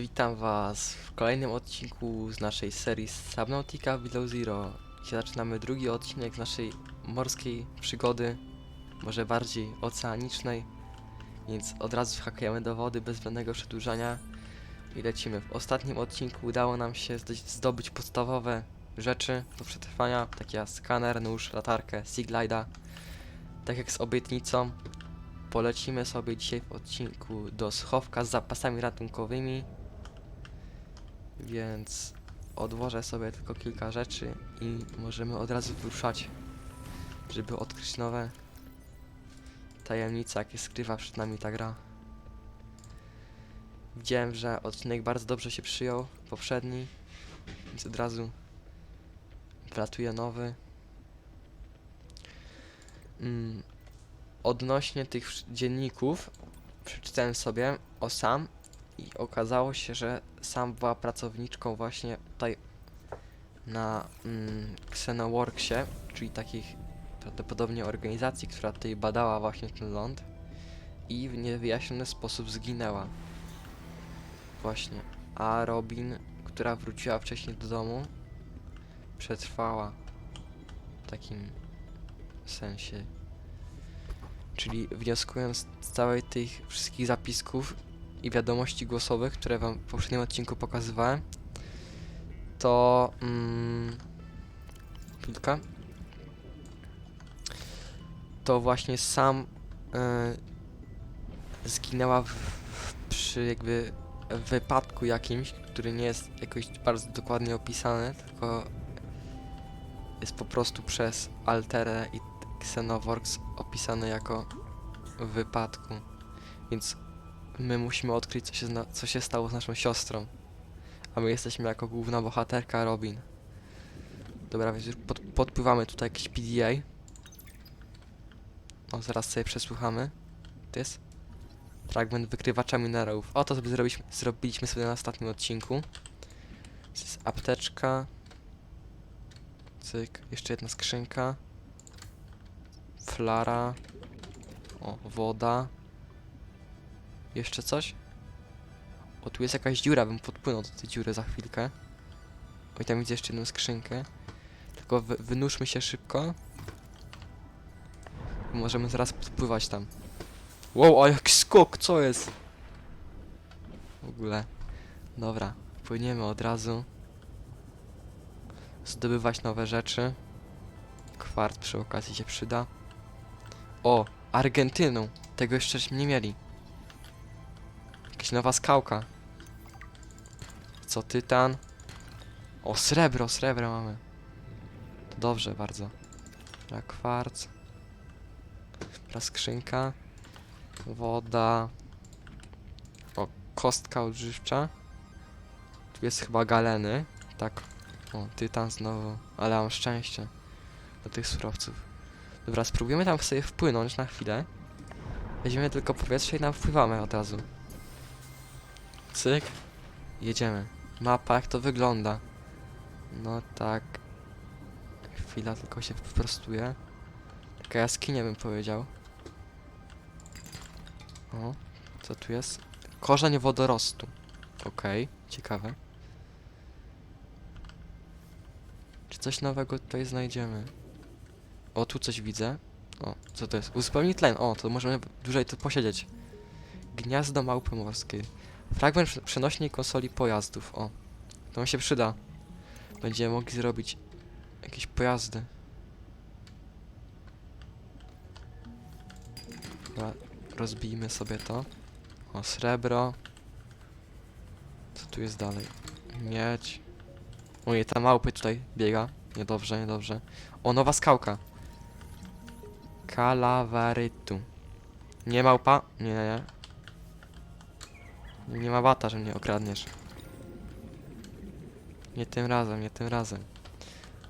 Witam Was w kolejnym odcinku z naszej serii Subnautica Below Zero. Dzisiaj zaczynamy drugi odcinek z naszej morskiej przygody, może bardziej oceanicznej, więc od razu hakujemy do wody bez żadnego przedłużania i lecimy. W ostatnim odcinku udało nam się zdobyć- podstawowe rzeczy do przetrwania, takie jak skaner, nóż, latarkę, Seaglida. Tak jak z obietnicą, polecimy sobie dzisiaj w odcinku do schowka z zapasami ratunkowymi. Więc odłożę sobie tylko kilka rzeczy i możemy od razu wyruszać, żeby odkryć nowe tajemnice, jakie skrywa przed nami ta gra. Widziałem, że odcinek bardzo dobrze się przyjął, poprzedni, więc od razu wlatuje nowy. Mm, odnośnie tych dzienników przeczytałem sobie o Sam i okazało się, że Sam była pracowniczką właśnie tutaj na mm, Xenoworksie, czyli takich prawdopodobnie organizacji, która tutaj badała właśnie ten ląd i w niewyjaśniony sposób zginęła. Właśnie. A Robin, która wróciła wcześniej do domu, przetrwała w takim sensie. Czyli wnioskując z całej tych wszystkich zapisków i wiadomości głosowych, które wam w poprzednim odcinku pokazywałem, to mm. To właśnie sam y, zginęła w, w, przy jakby wypadku jakimś, który nie jest jakoś bardzo dokładnie opisany, tylko jest po prostu przez Alterę i Xenoworks opisany jako wypadku. Więc my musimy odkryć, co się, co się stało z naszą siostrą. A my jesteśmy jako główna bohaterka Robin. Dobra, więc już pod, podpływamy tutaj jakiś PDA. O, zaraz sobie przesłuchamy. To jest fragment wykrywacza minerałów. O, to sobie zrobiliśmy, zrobiliśmy sobie na ostatnim odcinku. To jest apteczka. Cyk, jeszcze jedna skrzynka. Flara. O, woda. Jeszcze coś? O, tu jest jakaś dziura, bym podpłynął do tej dziury za chwilkę. Oj, tam widzę jeszcze jedną skrzynkę. Tylko wy wynurzmy się szybko. Możemy zaraz podpływać tam. Wow, a jaki skok, co jest? W ogóle. Dobra, płyniemy od razu. Zdobywać nowe rzeczy. Kwart przy okazji się przyda. O, Argentyną. Tego jeszcze nie mieli. Jakaś nowa skałka. Co, tytan? O, srebro, srebro mamy. To dobrze bardzo. Dobra, kwarc. Teraz skrzynka. Woda. O, kostka odżywcza. Tu jest chyba galeny. Tak. O, tytan znowu. Ale mam szczęście. Do tych surowców. Dobra, spróbujemy tam sobie wpłynąć na chwilę. Weźmiemy tylko powietrze i tam wpływamy od razu. Cyk. Jedziemy. Mapa, jak to wygląda? No tak. Chwila, tylko się wyprostuje. Taka jaskinia bym powiedział. O, co tu jest? Korzeń wodorostu. Okej, ciekawe. Czy coś nowego tutaj znajdziemy? O, tu coś widzę. O, co to jest? Uzupełnij tlen. O, to możemy dłużej tu posiedzieć. Gniazdo małpy morskiej. Fragment prze- przenośnej konsoli pojazdów. O, to mi się przyda. Będziemy mogli zrobić jakieś pojazdy. Rozbijmy sobie to. O, srebro. Co tu jest dalej? Miedź. Ojej, ta małpy tutaj biega. Niedobrze, niedobrze. O, nowa skałka. Kalawarytu. Nie małpa? Nie, nie. Nie ma bata, że mnie okradniesz. Nie tym razem, nie tym razem.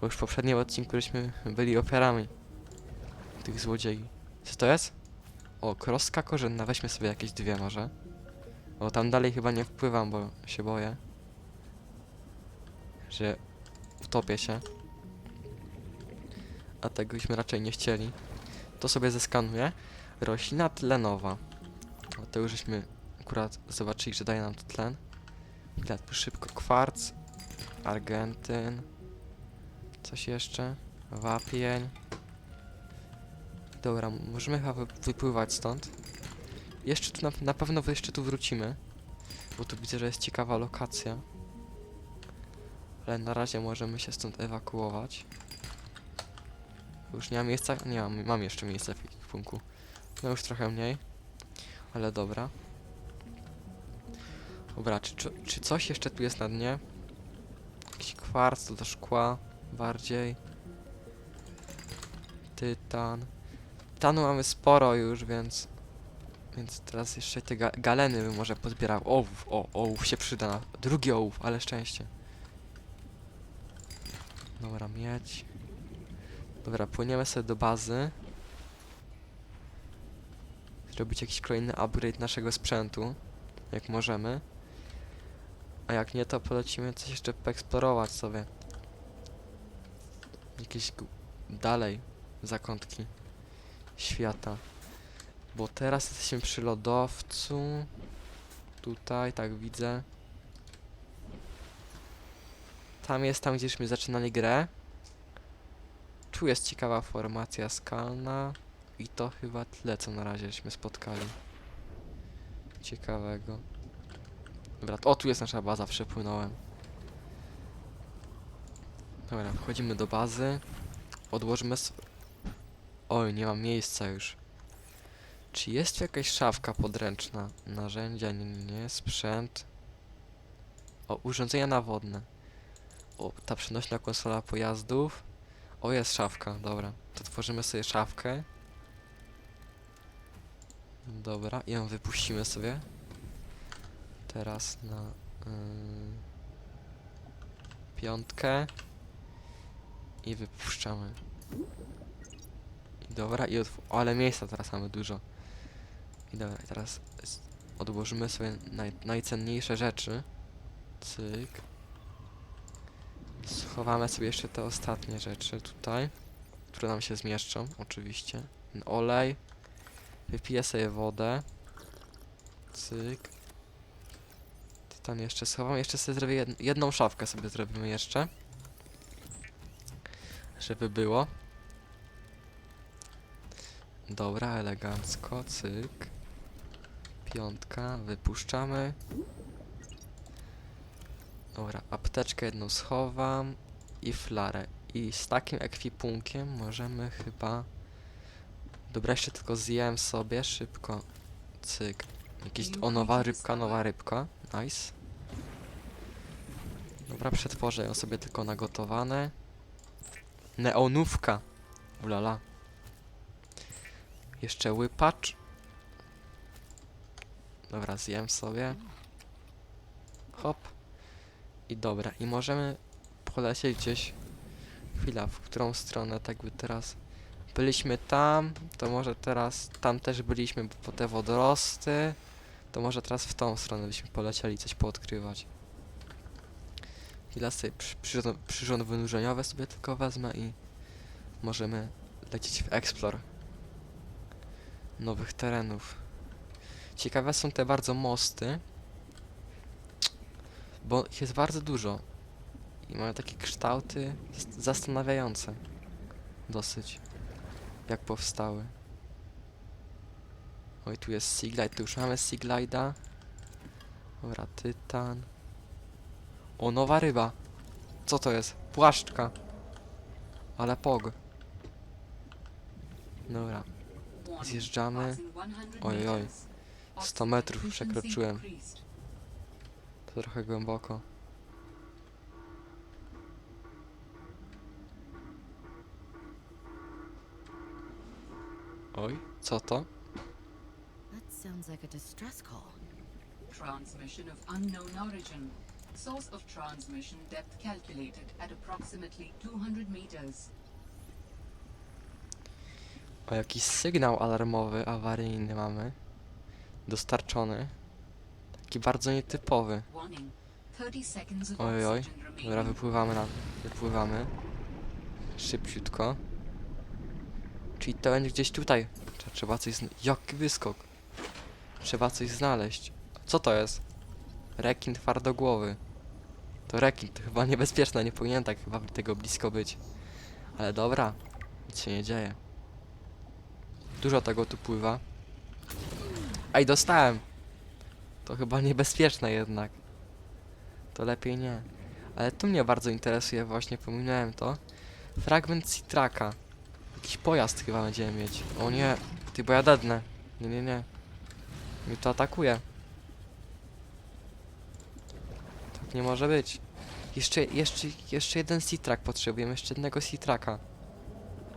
Bo już w poprzednim odcinku żeśmy byli ofiarami tych złodziei. Co to jest? O, kroska korzenna. Weźmy sobie jakieś dwie może. O, tam dalej chyba nie wpływam, bo się boję. Że utopię się. A tego byśmy raczej nie chcieli. To sobie zeskanuję. Roślina tlenowa. O, to już żeśmy akurat zobaczyli, że daje nam to tlen. Tu szybko. Kwarc. Argentyn. Coś jeszcze? Wapień. Dobra, możemy chyba wy- wypływać stąd. Jeszcze tu na, na pewno jeszcze tu wrócimy. Bo tu widzę, że jest ciekawa lokacja. Ale na razie możemy się stąd ewakuować. Już nie ma miejsca? Nie mam, mam jeszcze miejsce w ekwipunku. No już trochę mniej. Ale dobra. Dobra, czy, czy, czy coś jeszcze tu jest na dnie? Jakiś kwarc do szkła bardziej. Tytan. Tytanu mamy sporo już, więc... Więc teraz jeszcze te ga galeny bym może pozbierał. Ołów, o, ołów się przyda na... Drugi ołów, ale szczęście. Dobra, mieć. Dobra, płyniemy sobie do bazy. Zrobić jakiś kolejny upgrade naszego sprzętu. Jak możemy. A jak nie, to polecimy coś jeszcze poeksplorować sobie. Jakieś dalej zakątki świata. Bo teraz jesteśmy przy lodowcu. Tutaj, tak widzę. Tam jest tam, gdzieśmy zaczynali grę. Tu jest ciekawa formacja skalna. I to chyba tyle, co na razie żeśmy spotkali. Ciekawego. Dobra, o tu jest nasza baza, przepłynąłem. Dobra, wchodzimy do bazy. Odłożymy s... Oj, nie mam miejsca już. Czy jest jakaś szafka podręczna? Narzędzia, nie, nie, nie. Sprzęt. O, urządzenia nawodne. O, ta przenośna konsola pojazdów. O, jest szafka, dobra. To tworzymy sobie szafkę. Dobra, i ją wypuścimy sobie. Teraz na ym, piątkę. I wypuszczamy. Dobra, i otw- o, ale miejsca teraz mamy dużo. I dobra, i teraz odłożymy sobie naj najcenniejsze rzeczy. Cyk. Schowamy sobie jeszcze te ostatnie rzeczy tutaj, które nam się zmieszczą, oczywiście. Olej. Wypiję sobie wodę. Cyk. Tytan jeszcze schowam. Jeszcze sobie zrobię jed jedną szafkę sobie zrobimy jeszcze. Żeby było. Dobra, elegancko, cyk. Piątka, wypuszczamy. Dobra, apteczkę jedną schowam i flarę. I z takim ekwipunkiem możemy chyba... Dobra, jeszcze tylko zjem sobie szybko. Cyk. Jakiś... O, nowa rybka, nowa rybka. Nice. Dobra, przetworzę ją sobie tylko na gotowane. Neonówka. Ulala. Jeszcze łypacz. Dobra, zjem sobie. Hop. I dobra, i możemy polecieć gdzieś. Chwila, w którą stronę tak by teraz. Byliśmy tam, to może teraz tam też byliśmy po te wodorosty. To może teraz w tą stronę byśmy polecieli coś poodkrywać. Chwila sobie przy, przyrząd, wynurzeniowy sobie tylko wezmę i możemy lecieć w explore nowych terenów. Ciekawe są te bardzo mosty, bo ich jest bardzo dużo i mają takie kształty zas- zastanawiające dosyć, jak powstały. Oj, tu jest Seaglide, tu już mamy Seaglide'a. Dobra, Tytan. O, nowa ryba. Co to jest? Płaszczka. Ale pog. Dobra, Zjeżdżamy. Oj, oj. 100 metrów przekroczyłem. to trochę głęboko. Oj, co to? That sounds like a distress call. Transmission of unknown origin. Source of transmission depth calculated at approximately 200 meters. O, jakiś sygnał alarmowy, awaryjny mamy. Dostarczony. Taki bardzo nietypowy. Warning. 30 seconds of Oj, oj. oxygen Dobra, remaining. wypływamy na... Wypływamy. Szybciutko. Czyli to będzie gdzieś tutaj. Trze- Trzeba coś zn... Jaki wyskok. Trzeba coś znaleźć. Co to jest? Rekin twardogłowy. To rekin, to chyba niebezpieczne, nie powinien tak chyba tego blisko być. Ale dobra, nic się nie dzieje. Dużo tego tu pływa. Ej, dostałem! To chyba niebezpieczne jednak. To lepiej nie. Ale tu mnie bardzo interesuje, właśnie pominąłem to. Fragment Citraka. Jakiś pojazd chyba będziemy mieć. O nie, ty bo ja dednę. Nie, nie, nie. Mnie to atakuje. Tak nie może być. Jeszcze, jeszcze, jeszcze jeden Citrak potrzebujemy, jeszcze jednego Citraka.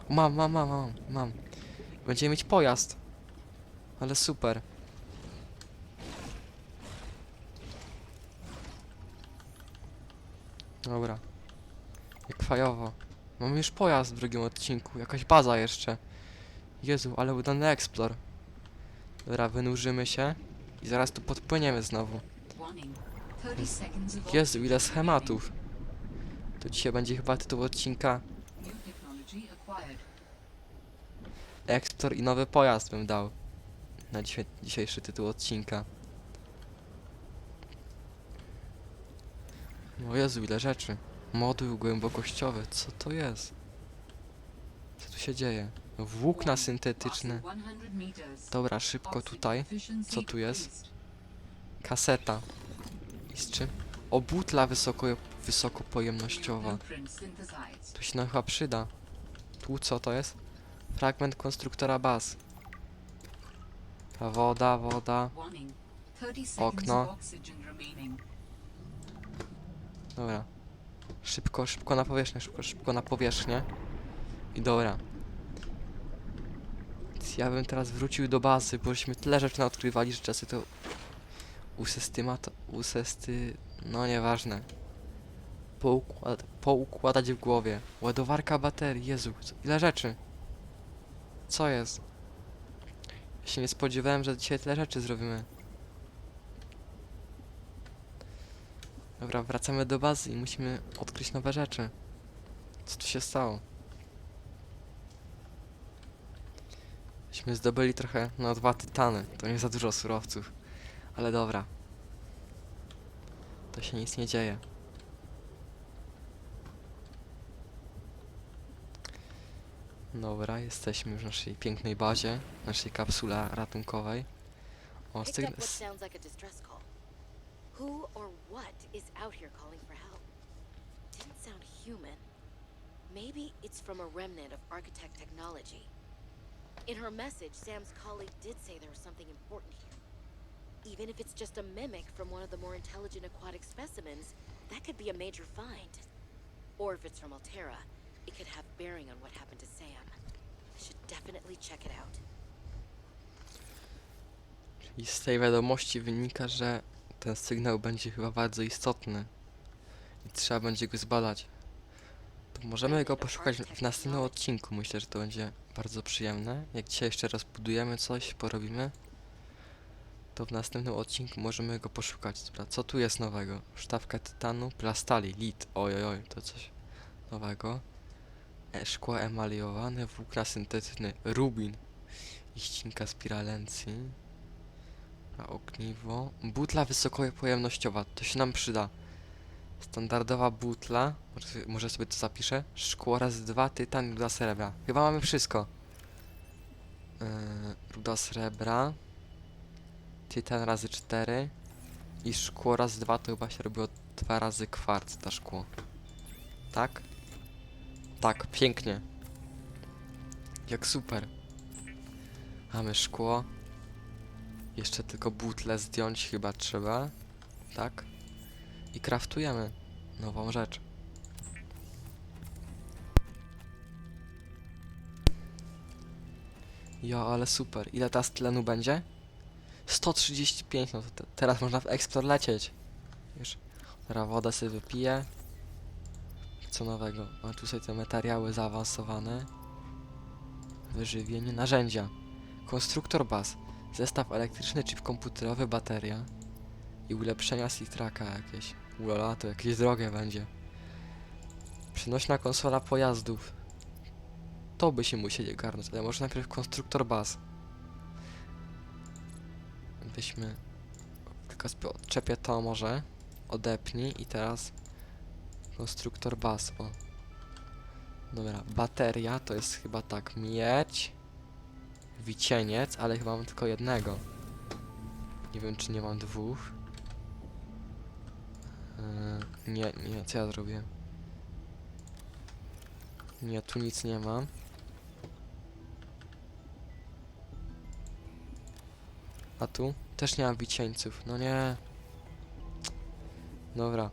Mam, mam, mam, mam, mam. Będziemy mieć pojazd. Ale super. Dobra. Jak fajowo. Mamy już pojazd w drugim odcinku. Jakaś baza jeszcze. Jezu, ale udany explore. Dobra, wynurzymy się. I zaraz tu podpłyniemy znowu. Warning. 30 seconds of Jezu, ile schematów. To dzisiaj będzie chyba tytuł odcinka. Explore i nowy pojazd bym dał. Na dzisiaj, dzisiejszy tytuł odcinka. O Jezu, ile rzeczy. Moduł głębokościowy, co to jest? Co tu się dzieje? Włókna Warning. syntetyczne. Passing 100 meters. Dobra, szybko tutaj. Co tu jest? Kaseta. I z czym? O, butla wysoko, wysokopojemnościowa. To się nam chyba przyda. Tu co to jest? Fragment konstruktora baz. Ta woda, woda. Warning. 30 seconds Okno. Dobra. Szybko, szybko na powierzchnię, szybko, szybko na powierzchnię. I dobra. Ja bym teraz wrócił do bazy, bośmy tyle rzeczy odkrywali, że czasy to usystymat, usysty, no nieważne. Poukład, poukładać w głowie. Ładowarka baterii, Jezu, ile rzeczy. Co jest? Ja się nie spodziewałem, że dzisiaj tyle rzeczy zrobimy. Dobra, wracamy do bazy i musimy odkryć nowe rzeczy. Co tu się stało? Myśmy zdobyli trochę, no dwa tytany. To nie za dużo surowców. Ale dobra. To się nic nie dzieje. Dobra, jesteśmy już w naszej pięknej bazie, naszej kapsule ratunkowej. O, distress call. Who or what is out here calling for help? Didn't sound human. Maybe it's from a remnant of architect technology. In her message, Sam's colleague did say there was something important here. Even if it's just a mimic from one of the more intelligent aquatic specimens, that could be a major find. Or if it's from Altera, it could have bearing on what happened to Sam. I should definitely check it out. I z tej wiadomości wynika, że ten sygnał będzie chyba bardzo istotny i trzeba będzie go zbadać. To możemy go poszukać w- następnym odcinku. Myślę, że to będzie bardzo przyjemne. Jak dzisiaj jeszcze raz budujemy coś, porobimy, to w następnym odcinku możemy go poszukać. Dobra, co tu jest nowego? Sztawka tytanu, plastali, lit. Oj, oj, to coś nowego. E, szkło emaliowane, włókna syntetyczne, rubin i ścinka spiralencji. A ogniwo. Butla wysokopojemnościowa. To się nam przyda. Standardowa butla. Może, sobie- to zapiszę. Szkło raz dwa, tytan, ruda srebra. Chyba mamy wszystko. Yy, ruda srebra. Tytan razy cztery. I szkło raz dwa to chyba się robiło dwa razy kwarc to szkło. Tak? Tak, pięknie. Jak super. Mamy szkło. Jeszcze tylko butle zdjąć chyba trzeba. Tak? I kraftujemy nową rzecz. Jo, ale super. Ile teraz tlenu będzie? 135, no to te, teraz można w Explore lecieć. Już. Teraz wodę sobie wypiję. Co nowego? Mam tu sobie te materiały zaawansowane. Wyżywienie, narzędzia. Konstruktor baz. Zestaw elektryczny, chip komputerowy, bateria. I ulepszenia Citraka jakieś. Ulala, to jakieś drogie będzie. Przenośna konsola pojazdów. To by się musieli ogarnąć, ale może najpierw konstruktor baz. Byśmy Kaspio, odczepię to może. Odepnij i teraz konstruktor bas, o. Dobra, bateria to jest chyba tak miedź, wicieniec, ale chyba mam tylko jednego. Nie wiem, czy nie mam dwóch. Yy, nie, nie, co ja zrobię? Nie, tu nic nie mam. A tu? Też nie mam wicieńców, no nie. Dobra,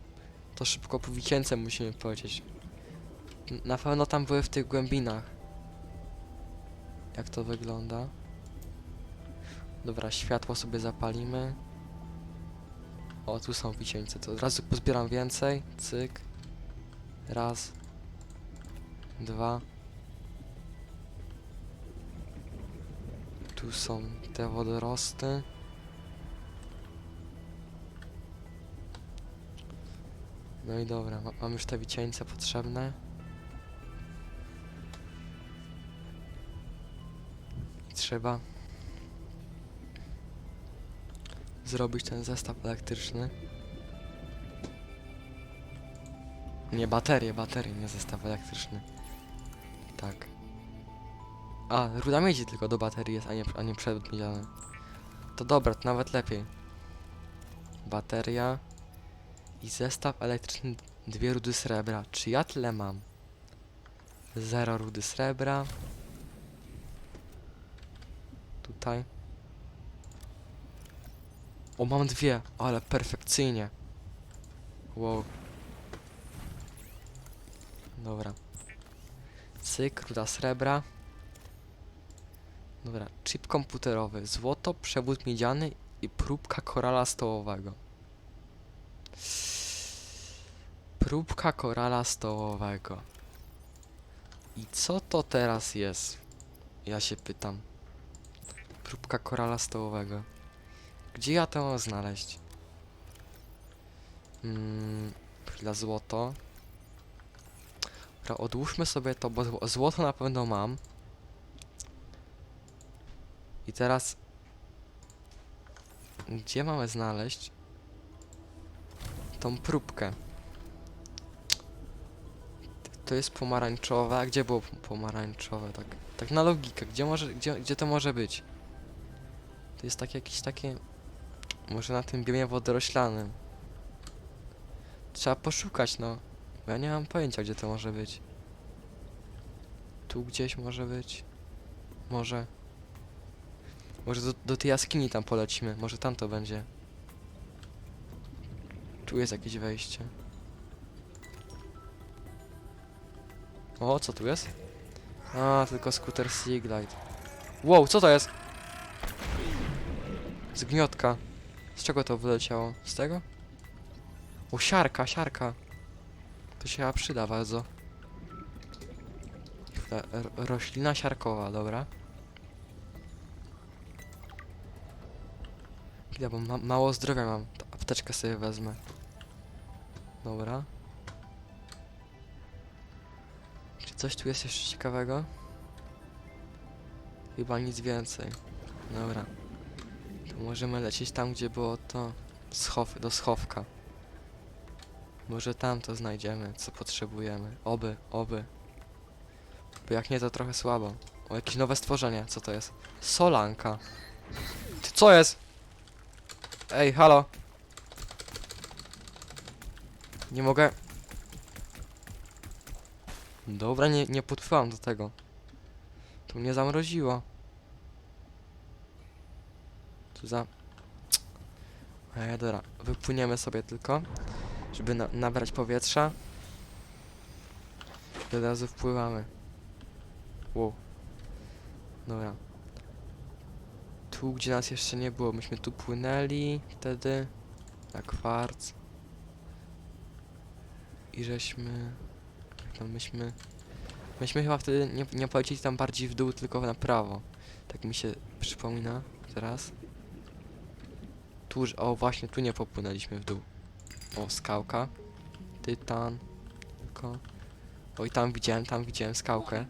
to szybko po wicięce musimy polecieć. N- Na pewno tam były w tych głębinach. Jak to wygląda? Dobra, światło sobie zapalimy. O, tu są wicieńce, to od razu pozbieram więcej. Cyk. Raz. Dwa. Tu są te wodorosty. No i dobra, ma, mam już te wicieńce potrzebne. I trzeba zrobić ten zestaw elektryczny. Nie, baterie, baterie, nie zestaw elektryczny. Tak. A, ruda miedzi tylko do baterii jest, a nie, a nie miedziany. To dobra, to nawet lepiej. Bateria i zestaw elektryczny dwie rudy srebra. Czy ja tyle mam? Zero rudy srebra. Tutaj. O, mam dwie, ale perfekcyjnie. Wow. Dobra. Cyk, ruda srebra. Dobra, chip komputerowy, złoto, przewód miedziany i próbka korala stołowego. Próbka korala stołowego. I co to teraz jest? Ja się pytam. Próbka korala stołowego. Gdzie ja to mam znaleźć? Mm, chwila, złoto. Dobra, odłóżmy sobie to, bo zło- złoto na pewno mam. I teraz... Gdzie mamy znaleźć tą próbkę? To jest pomarańczowe, a gdzie było pomarańczowe? Tak, tak na logikę, gdzie może, gdzie, gdzie to może być? To jest takie jakieś takie... Może na tym biomie wodoroślanym. Trzeba poszukać, no. Ja nie mam pojęcia, gdzie to może być. Tu gdzieś może być. Może. Może do, do tej jaskini tam polecimy. Może tam to będzie. Tu jest jakieś wejście. O, co tu jest? A, tylko skuter Seaglide. Wow, co to jest? Zgniotka. Z czego to wyleciało? Z tego? O, siarka, siarka. To się przyda bardzo. Roślina siarkowa, dobra. Chwila, bo ma mało zdrowia mam. To apteczkę sobie wezmę. Dobra. Czy coś tu jest jeszcze ciekawego? Chyba nic więcej. Dobra. To możemy lecieć tam, gdzie było to schow do schowka. Może tam to znajdziemy, co potrzebujemy. Oby, oby. Bo jak nie, to trochę słabo. O, jakieś nowe stworzenie. Co to jest? Solanka. Ty, co jest? Ej, halo. Nie mogę. Dobra, nie, nie podpływam do tego. Tu mnie zamroziło. Tu za... Ej, dobra, wypłyniemy sobie tylko, żeby na nabrać powietrza. I od razu wpływamy. Wow. Dobra. Tu, gdzie nas jeszcze nie było, myśmy tu płynęli wtedy na kwarc. I żeśmy... tam myśmy... Myśmy chyba wtedy nie, nie polecieli tam bardziej w dół, tylko na prawo. Tak mi się przypomina teraz. Tu, o właśnie, tu nie popłynęliśmy w dół. O, skałka. Tytan. Tylko... Oj, tam widziałem, tam widziałem skałkę.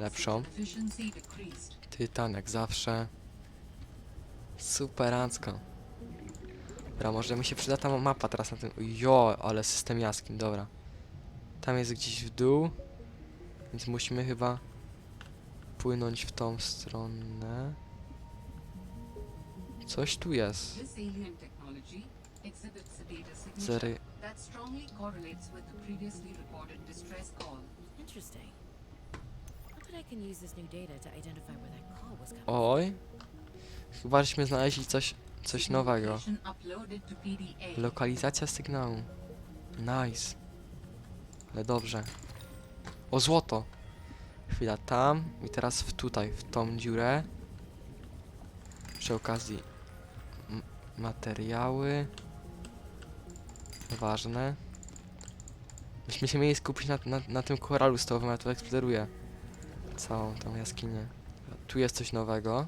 Passing 100 meters. Lepszą. Tytan, jak zawsze. Superancko. Dobra, może mi się przyda ta mapa teraz na tym. Jo, ale system jaskiń, dobra. Tam jest gdzieś w dół. Więc musimy chyba płynąć w tą stronę. Coś tu jest. Zery. that strongly correlates with the previously reported distress call. Interesting. Oj. Chyba żeśmy znaleźli coś, coś nowego. To. Lokalizacja sygnału. Nice. Ale dobrze. O, złoto. Chwila, tam i teraz w tutaj, w tą dziurę. Przy okazji m- materiały. Ważne. Myśmy się mieli skupić na, na, na tym koralu stołowym, a tu eksploruje całą tą jaskinię. Tu jest coś nowego.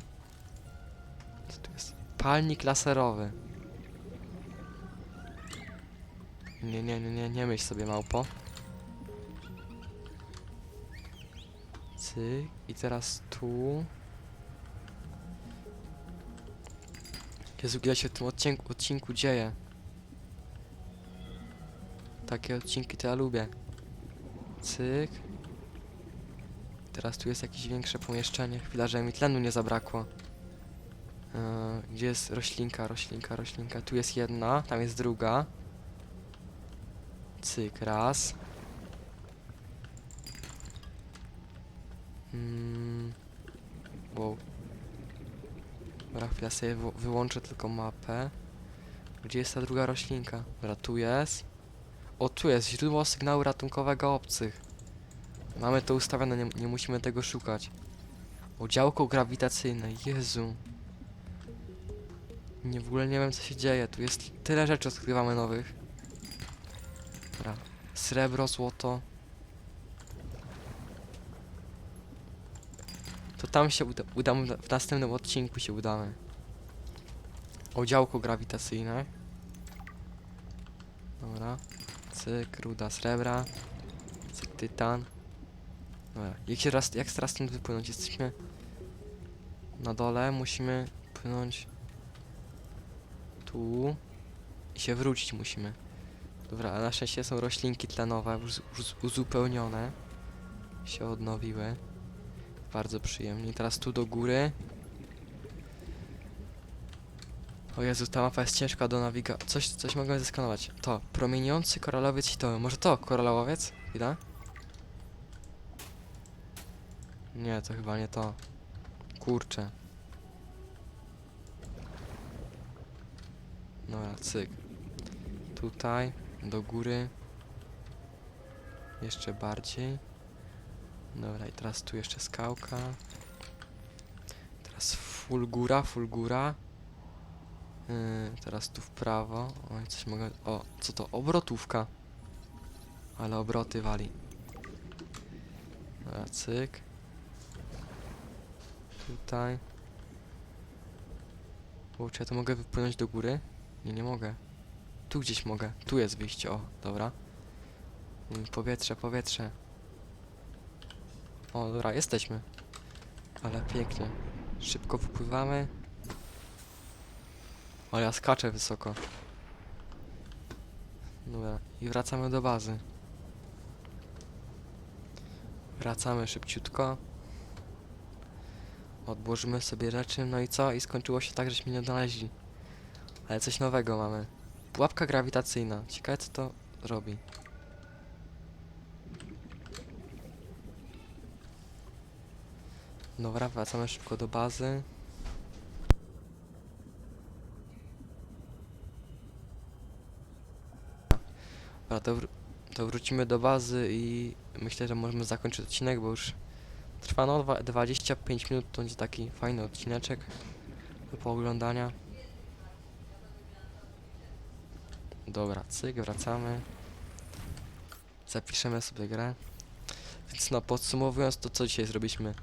Co tu jest? Palnik laserowy. Nie, nie, nie, nie, nie myśl sobie małpo. Cyk. I teraz tu. Jezu, ile się w tym odcinku, odcinku dzieje. Takie odcinki to ja lubię. Cyk. Teraz tu jest jakieś większe pomieszczenie. Chwila, że mi tlenu nie zabrakło. Eee, gdzie jest roślinka, roślinka, roślinka? Tu jest jedna, tam jest druga. Cyk, raz. Mm. Wow. Dobra, chwilę sobie wy wyłączę tylko mapę. Gdzie jest ta druga roślinka? Dobra, tu jest. O, tu jest źródło sygnału ratunkowego obcych. Mamy to ustawione, nie, nie musimy tego szukać. O, działko grawitacyjne, Jezu. Nie, w ogóle nie wiem co się dzieje. Tu jest tyle rzeczy odkrywamy nowych. Dobra. Srebro, złoto. To tam się uda, udamy, w- następnym odcinku się udamy. O działko grawitacyjne. Dobra. Cyk, ruda srebra. Cyk, tytan. Dobra. Jak się raz, jak teraz stąd wypłynąć? Jesteśmy na dole, musimy płynąć tu i się wrócić musimy. Dobra, a na szczęście są roślinki tlenowe już, już uzupełnione. Się odnowiły. Bardzo przyjemnie. Teraz tu do góry. O Jezu, ta mapa jest ciężka do nawigacji. Coś, coś mogę zeskanować. To, promieniący koralowiec sitowy. Może to, koralowiec? Chwila. Nie, to chyba nie to. Kurczę. Dobra, cyk. Tutaj, do góry. Jeszcze bardziej. Dobra, i teraz tu jeszcze skałka. Teraz full góra, full góra. Yy, teraz tu w prawo. Oj, coś mogę... O, co to? Obrotówka. Ale obroty wali. Dobra, cyk. Tutaj. O, czy ja to mogę wypłynąć do góry? Nie, nie mogę. Tu gdzieś mogę. Tu jest wyjście, o, dobra. Mm, Powietrze, powietrze. O, dobra, jesteśmy. Ale pięknie. Szybko wypływamy. O, ja skaczę wysoko. Dobra, i wracamy do bazy. Wracamy szybciutko. Odłożymy sobie rzeczy, no i co? I skończyło się tak, żeśmy nie odnaleźli. Ale coś nowego mamy. Pułapka grawitacyjna. Ciekawe co to robi. Dobra, wracamy szybko do bazy. Dobra, to, wr to wrócimy do bazy i myślę, że możemy zakończyć odcinek, bo już trwa no dwa- 25 minut, to będzie taki fajny odcineczek do pooglądania. Dobra, cyk, wracamy. Zapiszemy sobie grę. Więc no, podsumowując to, co dzisiaj zrobiliśmy.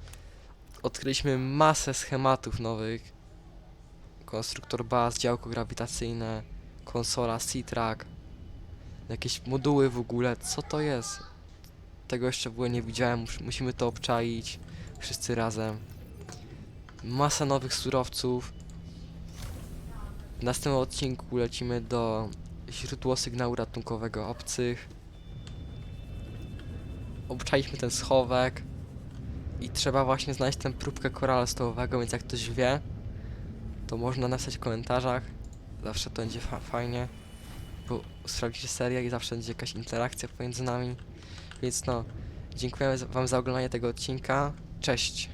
Odkryliśmy masę schematów nowych. Konstruktor baz, działko grawitacyjne, konsola C-Track, jakieś moduły w ogóle. Co to jest? Tego jeszcze w ogóle nie widziałem, mus musimy to obczaić wszyscy razem. Masa nowych surowców. W następnym odcinku lecimy do źródło sygnału ratunkowego obcych. Obczaliśmy ten schowek. I trzeba właśnie znaleźć tę próbkę korala stołowego, więc jak ktoś wie, to można napisać w komentarzach. Zawsze to będzie fa fajnie. Bo sprawdzicie serię i zawsze będzie jakaś interakcja pomiędzy nami. Więc no, dziękujemy za- wam za oglądanie tego odcinka. Cześć!